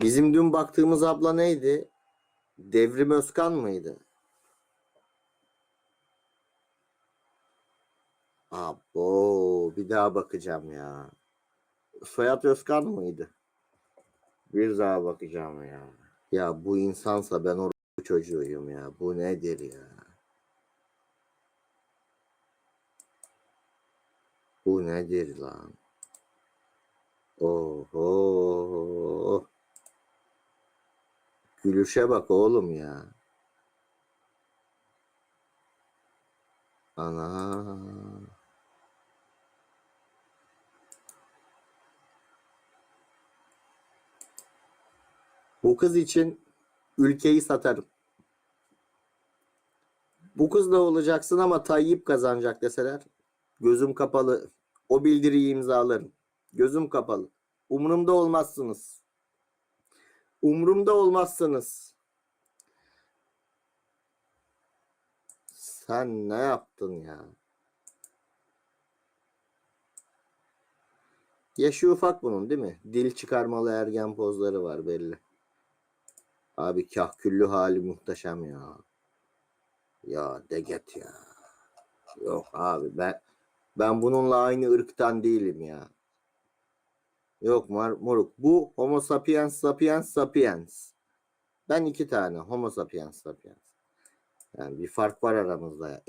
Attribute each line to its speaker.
Speaker 1: Bizim dün baktığımız abla neydi? Devrim Özkan mıydı? Abo bir daha bakacağım ya. Soyad Özkan mıydı? Bir daha bakacağım ya. Ya bu insansa ben o çocuğuyum ya. Bu nedir ya? Bu nedir lan? Oho. Gülüşe bak oğlum ya. Ana. Bu kız için ülkeyi satarım. Bu kızla olacaksın ama Tayyip kazanacak deseler gözüm kapalı. O bildiriyi imzalarım. Gözüm kapalı. Umurumda olmazsınız. Umurumda olmazsınız. Sen ne yaptın ya? Yaşı ufak bunun değil mi? Dil çıkarmalı ergen pozları var belli. Abi kahküllü hali muhteşem ya. Ya deget ya. Yok abi ben ben bununla aynı ırktan değilim ya. Yok mar moruk. Bu Homo sapiens sapiens sapiens. Ben iki tane Homo sapiens sapiens. Yani bir fark var aramızda.